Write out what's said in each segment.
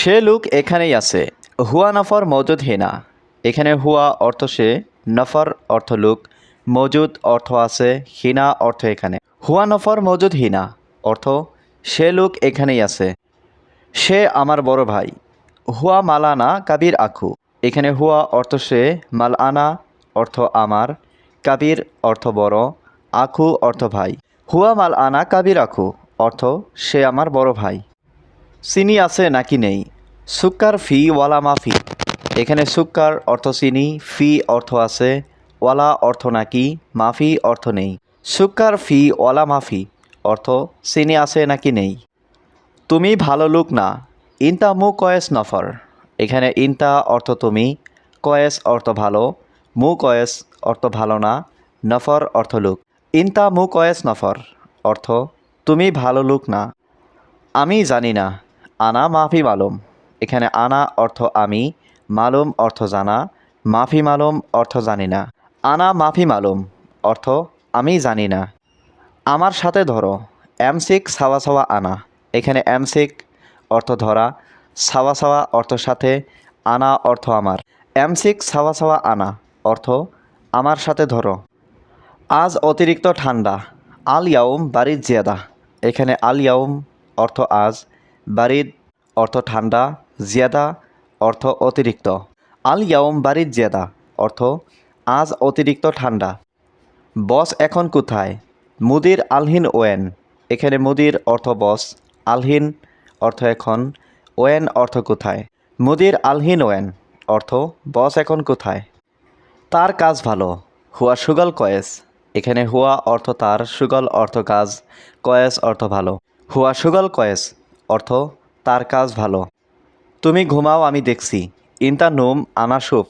সে লোক এখানেই আছে। হুয়া নফর মজুদ হিনা। এখানে হুয়া অর্থ সে, নফর অর্থ লোক মজুদ অর্থ আছে, হিনা অর্থ এখানে। হুয়া নফর মজুদ হিনা অর্থ, সে লোক এখানেই আছে। সে আমার বড় ভাই। হুয়া মালানা কাবির আখু এখানে হুয়া অর্থ সে মাল আনা অর্থ আমার, কাবির অর্থ বড় আখু অর্থ ভাই। হুয়া মাল আনা কাবির আখু অর্থ, সে আমার বড় ভাই। চিনি আছে নাকি নেই? সুক্কার ফি ওয়ালা মাফি। এখানে সুক্কার অর্থ চিনি, ফি অর্থ আছে, ওয়ালা অর্থ নাকি, মাফি অর্থ নেই। সুক্কার ফি ওয়ালা মাফি অর্থ চিনি আছে নাকি নেই। তুমি ভালো লোক না, ইনতা মু কয়েস নফর। এখানে ইনতা অর্থ তুমি, কয়েস অর্থ ভালো, মু কয়েস অর্থ ভালো না, নফর অর্থ লোক। ইনতা মু কয়েস নফর অর্থ তুমি ভালো লোক না। আমি জানি না আনা মাফি মালুম। এখানে আনা অর্থ আমি, মালুম অর্থ জানা, মাফি মালুম অর্থ জানি না। আনা মাফি মালুম অর্থ আমি জানি না। আমার সাথে ধরো, এমসিক সাওয়া সাওয়া আনা। এখানে এমসিক অর্থ ধরা, সাওয়া সাওয়া অর্থ সাথে, আনা অর্থ আমার। এমসিক সাওয়া সাওয়া আনা অর্থ আমার সাথে ধরো। আজ অতিরিক্ত ঠান্ডা, আল ইয়াউম বারিদ জিয়াদা। এখানে আল ইয়াউম অর্থ আজ, বারিদ অর্থ ঠান্ডা, জিয়াদা, অর্থ অতিরিক্ত। আল ইয়াউম বারিদ জিয়াদা, অর্থ আজ অতিরিক্ত ঠান্ডা। বস এখন কোথায়? মুদির আলহিন ওয়েন। এখানে মুদির অর্থ বস, আলহিন অর্থ এখন, ওয়েন অর্থ কোথায়? মুদির আলহিন ওয়েন, অর্থ বস এখন কোথায়? তার কাজ ভালো, হুয়া সুগল কয়েস। এখানে হুয়া অর্থ তার, সুগল অর্থ কাজ, কয়েস অর্থ ভালো। হুয়া সুগল কয়েস, অর্থ তার কাজ ভালো। তুমি ঘুমাও, আমি দেখছি। ইনতা নুম, আনা সুফ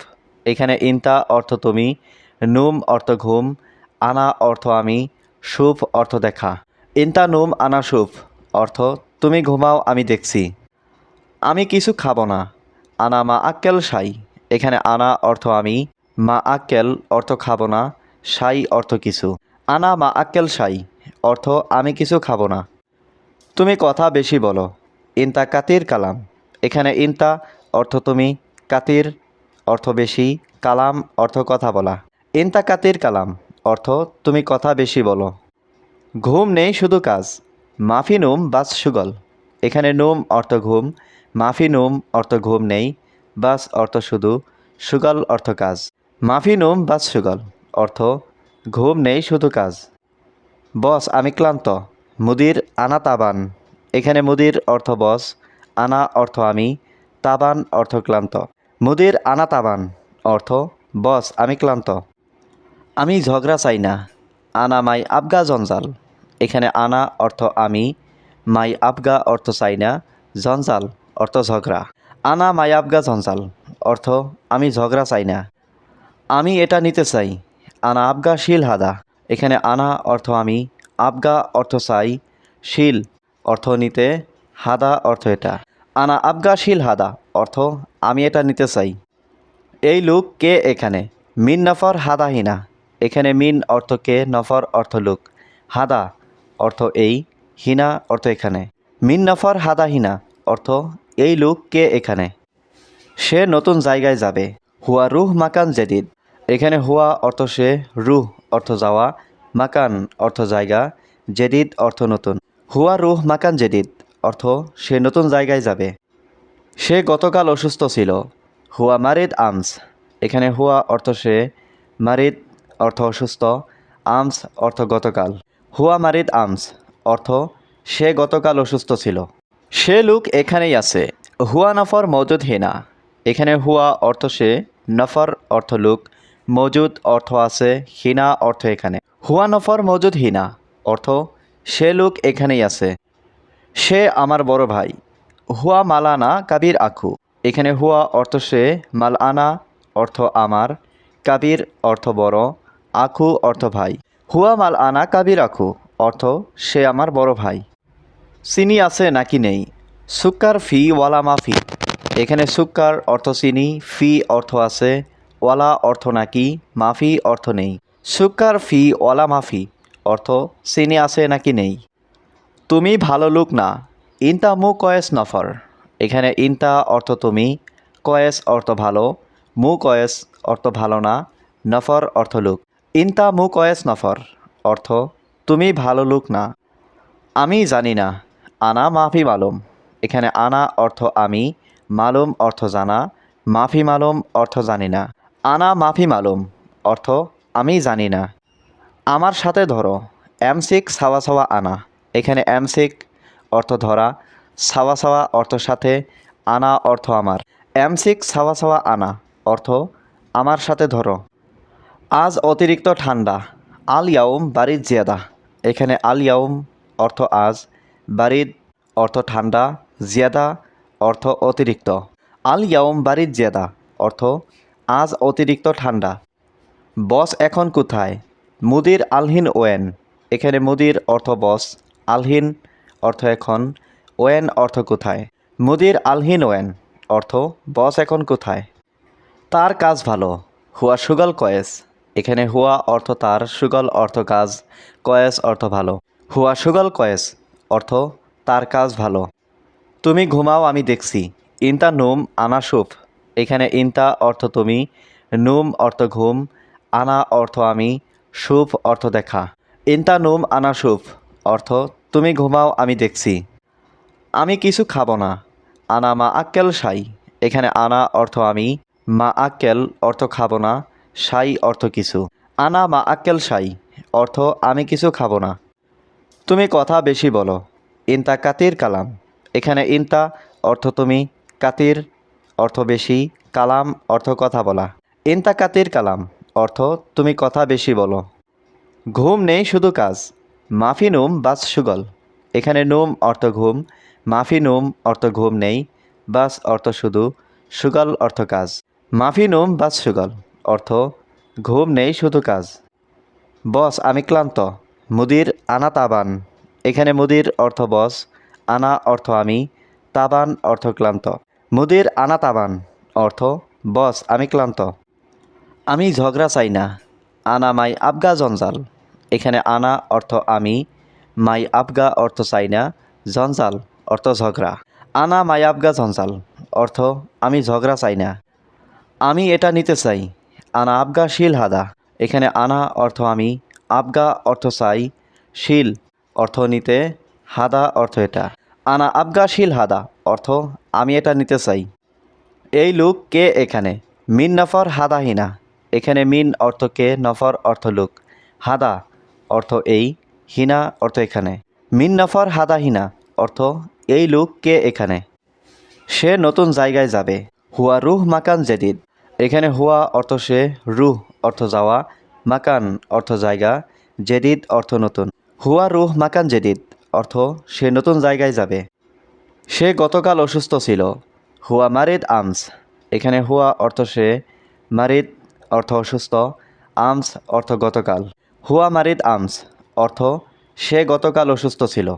এখানে ইনতা অর্থ তুমি, নুম অর্থ ঘুম, আনা অর্থ আমি সুফ অর্থ দেখা। ইনতা নুম, আনা সুফ অর্থ, তুমি ঘুমাও, আমি দেখছি। আমি কিছু খাব না। আনা মা আক্কেল সাই এখানে আনা অর্থ আমি, মা আক্কেল অর্থ খাব না সাই অর্থ কিছু। আনা মা আক্কেল সাই অর্থ আমি কিছু খাব না। তুমি কথা বেশি বলো। ইনতা কাতির কালাম। এখানে ইনতা অর্থ তুমি কাতির, অর্থ বেশি, কালাম অর্থ কথা বলা। ইনতা কাতির কালাম অর্থ তুমি কথা বেশি বলো। ঘুম নেই শুধু কাজ, মাফি নুম বাস সুগল। এখানে নুম অর্থ ঘুম, মাফি নুম অর্থ ঘুম নেই, বাস অর্থ শুধু, সুগল অর্থ কাজ। মাফি নুম বাস সুগল, অর্থ ঘুম নেই শুধু কাজ। বস, আমি ক্লান্ত, মুদির আনা তাবান এখানে মুদির অর্থ বস, আনা অর্থ আমি, তাবান অর্থ ক্লান্ত। মুদির আনা তাবান অর্থ বস, আমি ক্লান্ত। আমি ঝগড়া চাই না, আনা মাই আবগা জঞ্জাল। এখানে আনা অর্থ আমি, মাই আবগা অর্থ চাই না, জঞ্জাল অর্থ ঝগড়া। আনা মাই আবগা জঞ্জাল অর্থ আমি ঝগড়া চাই না। আমি এটা নিতে চাই, আনা আবগা শিল হাদা। এখানে আনা অর্থ আমি, আবগা অর্থ চাই, শিল অর্থ নিতে, হাদা অর্থ এটা। আনা আবগা শিল হাদা, অর্থ আমি এটা নিতে চাই। এই লোক কে এখানে? মিন নফর হাদা হিনা। এখানে মিন অর্থ কে, নফর অর্থ লোক। হাদা অর্থ এই, হিনা অর্থ এখানে। মিন নফর হাদা হিনা, অর্থ এই লোক কে এখানে? সে নতুন জায়গায় যাবে। হুয়া রুহ মাকান জেদিদ। এখানে হুয়া অর্থ সে, রুহ অর্থ যাওয়া। মাকান অর্থ জায়গা। জেদিদ অর্থ নতুন। হুয়া রুহ মাকান জেদিদ, অর্থ সে নতুন জায়গায় যাবে। সে গতকাল অসুস্থ ছিল। হুয়া মারিদ আমস। এখানে হুয়া অর্থ সে, মারিদ অর্থ অসুস্থ, আমস অর্থ গতকাল। হুয়া মারিদ আমস, অর্থ সে গতকাল অসুস্থ ছিল। সে লোক এখানেই আছে। হুয়া নফর মজুদ হেনা। এখানে হুয়া অর্থ সে, নফর অর্থ লোক। মজুদ অর্থ আছে, হিনা অর্থ এখানে। হুয়া নফর মজুদ হিনা, অর্থ সে লোক এখানেই আছে। সে আমার বড় ভাই। হুয়া মালানা কাবির আখু এখানে হুয়া অর্থ সে মাল আনা অর্থ আমার, কাবির অর্থ বড় আখু অর্থ ভাই। হুয়া মাল আনা কাবির আখু অর্থ সে আমার বড় ভাই। চিনি আছে নাকি নেই? সুক্কার ফি ওয়ালা মাফি। এখানে সুক্কার অর্থ চিনি, ফি অর্থ আছে, ওয়ালা অর্থ নাকি, মাফি অর্থ নেই। সুক্কার ফি ওয়ালা মাফি। অর্থ, চিনি আছে নাকি নেই? তুমি ভালো লোক না। ইনতা মু কয়েস নফর। এখানে ইনতা অর্থ তুমি, কয়েস অর্থ ভালো, মু কয়েস অর্থ ভালো না, নফর অর্থ লোক। ইনতা মু কয়েস নফর, অর্থ, তুমি ভালো লোক না। আমি জানি না, আনা মাফি মালুম। এখানে আনা অর্থ আমি, মালুম অর্থ জানা, মাফি মালুম অর্থ জানি না। আনা মাফি মালুম, অর্থ আমি জানি না। আমার সাথে ধরো, এমসিক সাওয়া সাওয়া আনা। এখানে এমসিক অর্থ ধরা, সাওয়া সাওয়া অর্থ সাথে, আনা অর্থ আমার। এমসিক সাওয়া সাওয়া আনা অর্থ আমার সাথে ধরো। আজ অতিরিক্ত ঠান্ডা, আল ইয়াউম বারিদ জিয়াদা। এখানে আল ইয়াউম অর্থ আজ, বারিদ অর্থ ঠান্ডা, জিয়াদা অর্থ অতিরিক্ত। আল ইয়াউম বারিদ জিয়াদা অর্থ আজ অতিরিক্ত ঠান্ডা। বস এখন কোথায়? মুদির আলহিন ওয়েন। এখানে মুদির অর্থ বস, আলহিন অর্থ এখন, ওয়েন অর্থ কোথায়? মুদির আলহিন ওয়েন অর্থ বস এখন কোথায়? তার কাজ ভালো, হুয়া সুগল কয়েস। এখানে হুয়া অর্থ তার, সুগল অর্থ কাজ, কয়েস অর্থ ভালো। হুয়া সুগল কয়েস অর্থ তার কাজ ভালো। তুমি ঘুমাও, আমি দেখছি। ইনতা নুম, আনা সুফ। এখানে ইনতা অর্থ তুমি, নুম অর্থ ঘুম, আনা অর্থ আমি সুফ অর্থ দেখা। ইনতা নুম আনা সুফ অর্থ, তুমি ঘুমাও, আমি দেখছি। আমি কিছু খাব না। আনা মা আক্কেল সাই এখানে আনা অর্থ আমি। মা আক্কেল অর্থ খাব না সাই অর্থ কিছু। আনা মা আক্কেল সাই অর্থ, আমি কিছু খাব না। তুমি কথা বেশি বলো। ইনতা কাতির কালাম। এখানে ইনতা, অর্থ তুমি। কাতির, অর্থ বেশি। কালাম, অর্থ কথা বলা। ইনতা কাতির কালাম। অর্থ, তুমি কথা বেশি বলো। ঘুম নেই শুধু কাজ। মাফি নুম, বাস সুগল। এখানে নুম অর্থ ঘুম, মাফি নুম অর্থ ঘুম নেই, বাস অর্থ শুধু, সুগল অর্থ কাজ। মাফি নুম, বাস সুগল, অর্থ, ঘুম নেই শুধু কাজ। বস, আমি ক্লান্ত। মুদির আনা তাবান। এখানে মুদির অর্থ বস, আনা অর্থ আমি, তাবান অর্থ ক্লান্ত। মুদির আনা তাবান, অর্থ, বস, আমি ক্লান্ত। আমি ঝগড়া চাই না। আনা মাই আবগা জঞ্জাল। এখানে আনা অর্থ আমি, মাই আবগা অর্থ চাই না, জঞ্জাল অর্থ ঝগড়া। আনা মাই আবগা জঞ্জাল অর্থ আমি ঝগড়া চাই না। আমি এটা নিতে চাই, আনা আবগা শিল হাদা। এখানে আনা অর্থ আমি, আবগা অর্থ চাই, শিল অর্থ নিতে, হাদা অর্থ এটা। আনা আবগা শিল হাদা অর্থ আমি এটা নিতে চাই। এই লোক কে এখানে? মিন নফর হাদা হিনা এখানে মিন অর্থ কে, নফর অর্থ লোক। হাদা অর্থ এই, হিনা অর্থ এখানে। মিন, নফর, হাদা, হিনা অর্থ এই লোক কে এখানে। সে নতুন জায়গায় যাবে। হুয়া রুহ মাকান জেদিদ। এখানে হুয়া অর্থ সে, রুহ অর্থ যাওয়া। মাকান অর্থ জায়গা। জেদিদ অর্থ নতুন। হুয়া রুহ মাকান জেদিদ অর্থ সে নতুন জায়গায় যাবে। সে গতকাল অসুস্থ ছিল। হুয়া মারিদ আমস এখানে হুয়া অর্থ সে, মারিদ অর্থ অসুস্থ আমস অর্থ গতকাল। হুয়া মারিদ আমস অর্থ সে গতকাল অসুস্থ ছিল।